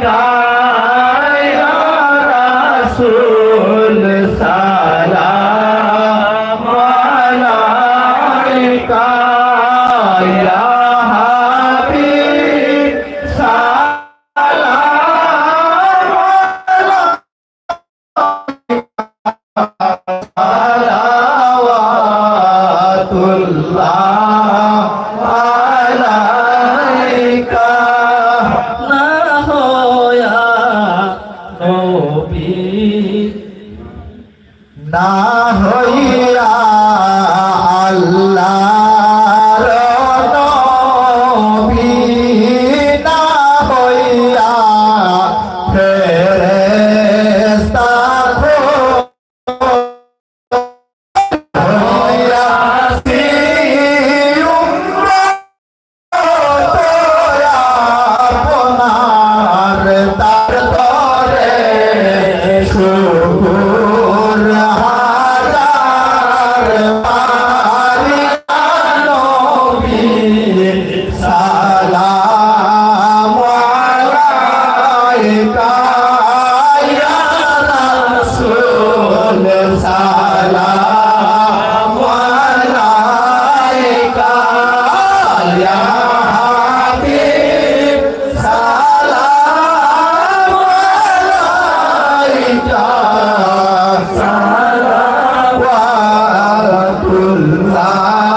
का না হইয়া আল্লাহ Allah.